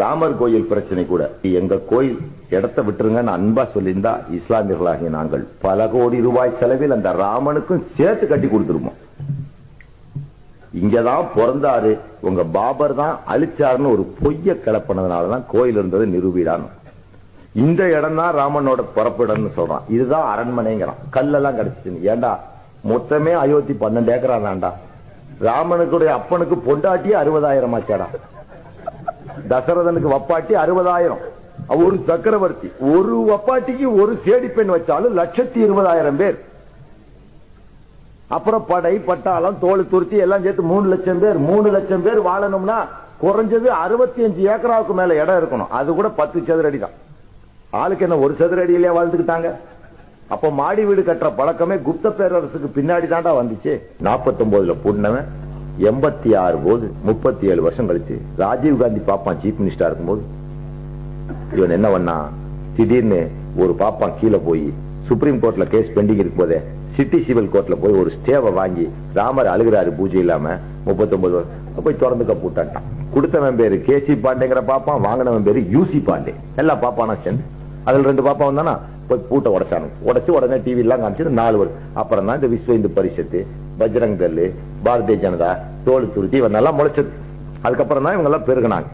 ராமர் கோயில் பிரச்சனை கூட. எங்க கோயில் இடத்தை விட்டுருங்கன்னு அன்பா சொல்லியிருந்தா இஸ்லாமியர்களாகிய நாங்கள் பல கோடி ரூபாய் செலவில் அந்த ராமனுக்கும் சேர்த்து கட்டி கொடுத்துருவோம். இங்கதான் பிறந்தாரு. உங்க பாபர் தான் அழிச்சாருன்னு ஒரு பொய்ய கிளப்பினதுனாலதான் கோயில் இருந்தது நிரூபிடான்னு. இந்த இடம் தான் ராமனோட பிறப்பிடம்னு சொல்றான். இதுதான் அரண்மனைங்கிறான். கல்லெல்லாம் கிடைச்சிச்சு ஏண்டா? மொத்தமே அயோத்தி பன்னெண்டு ஏக்கரா ராமனுக்குடைய அப்பனுக்கு பொண்டாட்டியே அறுபதாயிரம் ஆச்சாடா தசரதனுக்கு வப்பாட்டி அறுபதாயிரம். ஒரு சக்கரவர்த்தி. ஒரு வப்பாட்டிக்கு ஒரு சேடி பெண் வச்சாலும் லட்சத்தி இருபதாயிரம் பேர். அப்புறம் படை பட்டாளம் தோல் துருத்தி எல்லாம் சேர்த்து மூணு லட்சம் பேர். மூணு லட்சம் பேர் வாழணும்னா குறைஞ்சது அறுபத்தி அஞ்சு ஏக்கராவுக்கு மேல இடம் இருக்கணும். அது கூட பத்து சதுர அடி தான் ஆளுக்கு என்ன ஒரு சதுர அடியிலே வாழ்ந்துக்கிட்டாங்க அப்ப மாடி வீடு கட்டுற பழக்கமே குப்த பேரரசுக்கு பின்னாடி தாண்டா வந்துச்சு. நாற்பத்தொன்பதுல புண்ணவன் எண்பத்தி ஆறு போது முப்பத்தி ஏழு வருஷம் கழிச்சு ராஜீவ் காந்தி பாப்பான் சீஃப் மினிஸ்டரா இருக்கும்போது இவன் என்ன பண்ணா? திடீர்னு ஒரு பாப்பான் கீழே போய் சுப்ரீம் கோர்ட்ல கேஸ் பெண்டிங் இருக்கும் போதே சிட்டி சிவில் கோர்ட்ல போய் ஒரு ஸ்டேவை வாங்கி ராமர் அழுகிறாரு பூஜை இல்லாம முப்பத்தொன்பது வருஷம் போய் திறந்துக்க போட்டான்ட்டான் கொடுத்தவன் பேரு கேசி பாண்டேங்கிற பாப்பான் வாங்கினவன் பேரு யூசி பாண்டே. எல்லா பாப்பானா சேர்ந்து. அதுல ரெண்டு பாப்பா வந்தானா? போய் பூட்டை உடைச்சானு உடைச்சு உடனே டிவி எல்லாம் காமிச்சு நாலு வருஷம் அப்புறம் தான் இந்த விஸ்வ இந்து பரிஷத்து பஜ்ரங் தல்லு பாரதிய ஜனதா தோல் துருத்தி இவன் நல்லா முளைச்சது. அதுக்கப்புறம் தான் இவங்க எல்லாம் பெருகினாங்க.